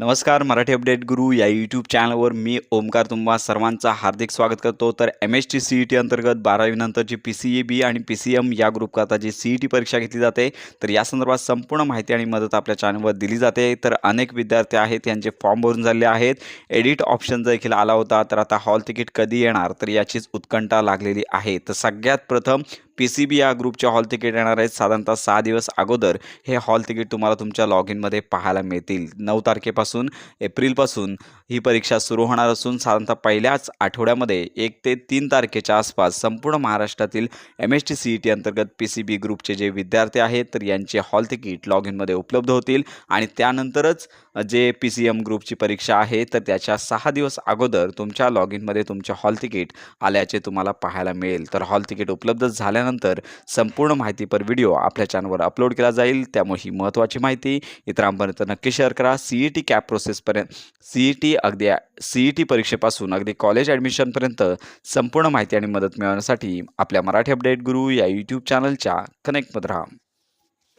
नमस्कार मराठी अपडेट गुरु या यूट्यूब चॅनलवर मी ओमकार तुम्हा सर्वांचं हार्दिक स्वागत करतो. तर M S T C E T अंतर्गत बारावीनंतरची पी सी ए बी आणि पी सी एम या ग्रुपकरता जी सी ई टी परीक्षा घेतली जाते तर या संदर्भात संपूर्ण माहिती आणि मदत आपल्या चॅनलवर दिली जाते. तर अनेक विद्यार्थी आहेत यांचे फॉर्म भरून झाले आहेत. एडिट ऑप्शन देखील आला होता तर आता हॉल तिकीट कधी येणार? तर याचीच उत्कंठा लागलेली आहे. तर सगळ्यात प्रथम पी सी बी या ग्रुपचे हॉल तिकीट येणार आहेत साधारणतः सहा दिवस अगोदर. हे हॉल तिकीट तुम्हाला तुमच्या लॉग इनमध्ये पाहायला मिळतील. नऊ तारखेपासून एप्रिलपासून ही परीक्षा सुरू होणार असून साधारणतः पहिल्याच आठवड्यामध्ये एक ते तीन तारखेच्या आसपास संपूर्ण महाराष्ट्रातील M S T C E T अंतर्गत पी सी बी ग्रुपचे जे विद्यार्थी आहेत तर यांचे हॉल तिकीट लॉग इनमध्ये उपलब्ध होतील. आणि त्यानंतरच जे पी सी एम ग्रुपची परीक्षा आहे तर त्याच्या सहा दिवस अगोदर तुमच्या लॉग इनमध्ये तुमचे हॉल तिकीट आल्याचे तुम्हाला पाहायला मिळेल. तर हॉल तिकीट उपलब्ध झाल्यानंतर संपूर्ण माहितीपर व्हिडिओ आपल्या चॅनलवर अपलोड केला जाईल. त्यामुळे ही महत्त्वाची माहिती इतरांपर्यंत नक्की शेअर करा. सी ई टी कॅप प्रोसेसपर्यंत सी ई टी अगदी सी ई टी परीक्षेपासून अगदी कॉलेज ॲडमिशनपर्यंत संपूर्ण माहिती आणि मदत मिळवण्यासाठी आपल्या मराठी अपडेट गुरु या यूट्यूब चॅनलच्या कनेक्टमध्ये राहा.